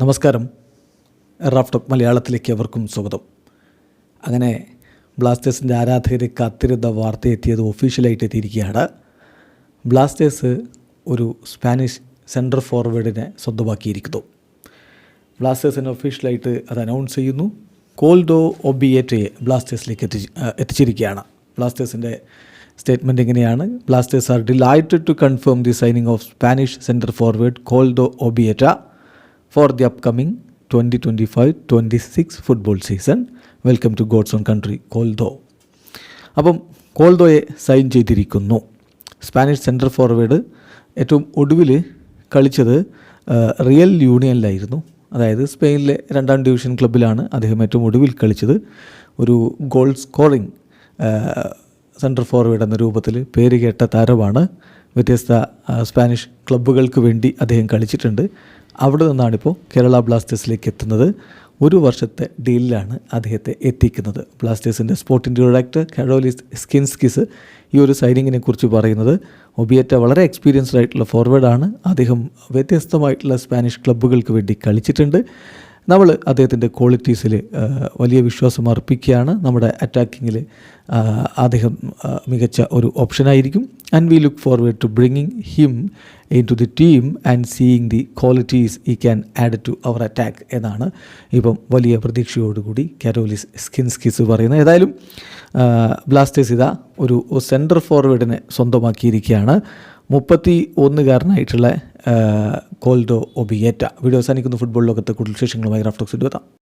നമസ്കാരം. റാഫ് റാഫ്റ്റോക്ക് മലയാളത്തിലേക്ക് അവർക്കും സ്വാഗതം. അങ്ങനെ ബ്ലാസ്റ്റേഴ്സിന്റെ ആരാധകരെ കാത്തിരുന്ന വാർത്ത എത്തിയത് ഒഫീഷ്യലായിട്ട് എത്തിയിരിക്കുകയാണ്. ബ്ലാസ്റ്റേഴ്സ് ഒരു സ്പാനിഷ് സെൻട്രൽ ഫോർവേഡിനെ സ്വന്തമാക്കിയിരിക്കുന്നു. ബ്ലാസ്റ്റേഴ്സിന് ഒഫീഷ്യലായിട്ട് അത് അനൗൺസ് ചെയ്യുന്നു. കോൾഡോ ഒബിയേറ്റയെ ബ്ലാസ്റ്റേഴ്സിലേക്ക് എത്തി എത്തിച്ചിരിക്കുകയാണ്. ബ്ലാസ്റ്റേഴ്സിന്റെ സ്റ്റേറ്റ്മെന്റ് ഇങ്ങനെയാണ് Blasters are delighted to confirm the signing of Spanish central forward Koldo Obieta for the upcoming twenty twenty five twenty six football season welcome to God's own country Koldo അപ്പം കോൾദോയെ sign ചെയ്തിരിക്കുന്നു. Spanish central forward ഏറ്റവും ഒടുവിൽ കളിച്ചത് real യൂണിയനിലായിരുന്നു അതായത് സ്പെയിനിലെ രണ്ടാം division ക്ലബ്ബിലാണ് അദ്ദേഹം ഏറ്റവും ഒടുവിൽ കളിച്ചത്. ഒരു ഗോൾ സ്കോറിംഗ് സെൻട്രൽ ഫോർവേഡ് എന്ന രൂപത്തിൽ പേര് കേട്ട താരമാണ്. വ്യത്യസ്ത സ്പാനിഷ് ക്ലബ്ബുകൾക്ക് വേണ്ടി അദ്ദേഹം കളിച്ചിട്ടുണ്ട്. അവിടെ നിന്നാണിപ്പോൾ കേരള ബ്ലാസ്റ്റേഴ്സിലേക്ക് എത്തുന്നത്. ഒരു വർഷത്തെ ഡീലിലാണ് അദ്ദേഹത്തെ എത്തിക്കുന്നത്. ബ്ലാസ്റ്റേഴ്സിന്റെ സ്പോർട്ടിന്റെ ഡയറക്ടർ കാരോലിസ് സ്കിൻസ്കിസ് ഈ ഒരു സൈനിങ്ങിനെ കുറിച്ച് പറയുന്നത്. ഒബിയറ്റ വളരെ എക്സ്പീരിയൻസ്ഡ് ആയിട്ടുള്ള ഫോർവേഡാണ് അദ്ദേഹം വ്യത്യസ്തമായിട്ടുള്ള സ്പാനിഷ് ക്ലബ്ബുകൾക്ക് വേണ്ടി കളിച്ചിട്ടുണ്ട്. നമ്മൾ അദ്ദേഹത്തിന്റെ ക്വാളിറ്റീസിൽ വലിയ വിശ്വാസം അർപ്പിക്കുകയാണ്. നമ്മുടെ അറ്റാക്കിങ്ങിൽ അദ്ദേഹം മികച്ച ഒരു ഓപ്ഷനായിരിക്കും and we look forward to bringing him into the team and seeing the qualities he can add to our attack എന്നാണ് ഇപ്പം വലിയ പ്രതീക്ഷയോടുകൂടി കാരോലിസ് സ്കിൻസ്കിസ് പറയുന്നത്. ഏതായാലും ബ്ലാസ്റ്റേഴ്സ് ഇതാ ഒരു സെന്റർ ഫോർവേഡിനെ സ്വന്തമാക്കിയിരിക്കുകയാണ്. മുപ്പത്തി ഒന്നുകാരനായിട്ടുള്ള കോൾഡോ ഒബിയേറ്റ. വീഡിയോ അവസാനിക്കുന്ന. ഫുട്ബോൾ ലോകത്തെ കൂടുതൽ വിശേഷങ്ങളുമായി റാഫ്റ്റോക്സ് എത്താം